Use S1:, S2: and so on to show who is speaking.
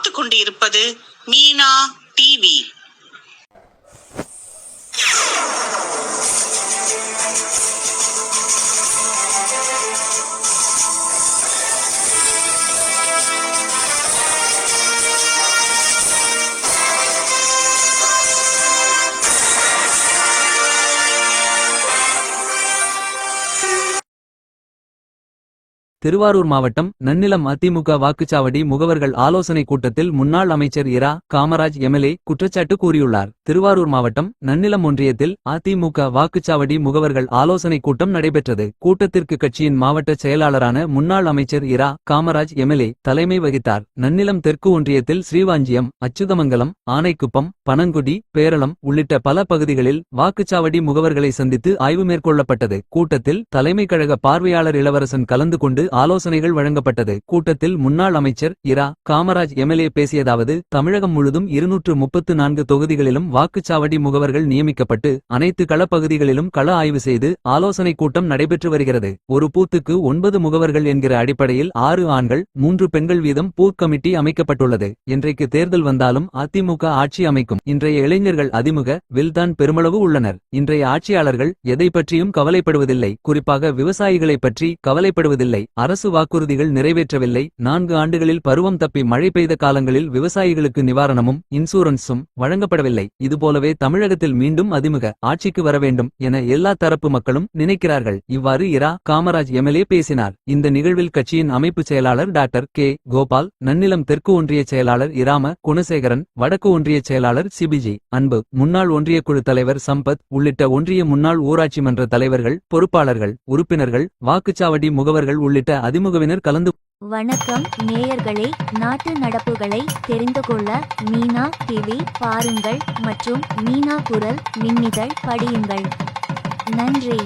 S1: பார்த்து கொண்டிருப்பது மீனா டிவி.
S2: திருவாரூர் மாவட்டம் நன்னிலம் அதிமுக வாக்குச்சாவடி முகவர்கள் ஆலோசனை கூட்டத்தில் முன்னாள் அமைச்சர் இரா. காமராஜ் எம்எல்ஏ குற்றச்சாட்டு கூறியுள்ளார். திருவாரூர் மாவட்டம் நன்னிலம் ஒன்றியத்தில் அதிமுக வாக்குச்சாவடி முகவர்கள் ஆலோசனை கூட்டம் நடைபெற்றது. கூட்டத்திற்கு கட்சியின் மாவட்ட செயலாளரான முன்னாள் அமைச்சர் இரா. காமராஜ் எம்எல்ஏ தலைமை வகித்தார். நன்னிலம் தெற்கு ஒன்றியத்தில் ஸ்ரீவாஞ்சியம் அச்சுதமங்கலம் ஆனைக்குப்பம் பனங்குடி பேரளம் உள்ளிட்ட பல பகுதிகளில் வாக்குச்சாவடி முகவர்களை சந்தித்து ஆய்வு மேற்கொள்ளப்பட்டது. கூட்டத்தில் தலைமை கழக பார்வையாளர் இளவரசன் கலந்து கொண்டு ஆலோசனைகள் வழங்கப்பட்டது. கூட்டத்தில் முன்னாள் அமைச்சர் இரா. காமராஜ் எம்எல்ஏ பேசியதாவது தமிழகம் முழுதும் இருநூற்று முப்பத்து நான்கு தொகுதிகளிலும் வாக்குச்சாவடி முகவர்கள் நியமிக்கப்பட்டு அனைத்து களப்பகுதிகளிலும் கள ஆய்வு செய்து ஆலோசனை கூட்டம் நடைபெற்று வருகிறது. ஒரு பூத்துக்கு ஒன்பது முகவர்கள் என்கிற அடிப்படையில் ஆறு ஆண்கள் மூன்று பெண்கள் வீதம் பூத் கமிட்டி அமைக்கப்பட்டுள்ளது. இன்றைக்கு தேர்தல் வந்தாலும் அதிமுக ஆட்சி அமைக்கும். இன்றைய இளைஞர்கள் அதிமுக வில்தான் பெருமளவு உள்ளனர். இன்றைய ஆட்சியாளர்கள் எதை பற்றியும் கவலைப்படுவதில்லை. குறிப்பாக விவசாயிகளை பற்றி கவலைப்படுவதில்லை. அரசு வாக்குறுதிகள் நிறைவேற்றவில்லை. நான்கு ஆண்டுகளில் பருவம் தப்பி மழை பெய்த காலங்களில் விவசாயிகளுக்கு நிவாரணமும் இன்சூரன்ஸும் வழங்கப்படவில்லை. இதுபோலவே தமிழகத்தில் மீண்டும் அதிமுக ஆட்சிக்கு வர வேண்டும் என எல்லா தரப்பு மக்களும் நினைக்கிறார்கள். இவ்வாறு இரா. காமராஜ் எம்எல்ஏ பேசினார். இந்த நிகழ்வில் கட்சியின் அமைப்பு செயலாளர் டாக்டர் கே. கோபால் நன்னிலம் தெற்கு ஒன்றிய செயலாளர் இராம குணசேகரன் வடக்கு ஒன்றிய செயலாளர் சிபிஜி அன்பு முன்னாள் ஒன்றிய குழு தலைவர் சம்பத் உள்ளிட்ட ஒன்றிய முன்னாள் ஊராட்சி மன்ற தலைவர்கள் பொறுப்பாளர்கள் உறுப்பினர்கள் வாக்குச்சாவடி முகவர்கள் உள்ளிட்ட உள்ளிட்ட அதிமுகவினர் கலந்து
S3: வணக்கம் நேயர்களே. நாட்டு நடப்புகளை தெரிந்து கொள்ள மீனா டிவி பாருங்கள் மற்றும் மீனா குரல் மின்னிதழ் படியுங்கள். நன்றி.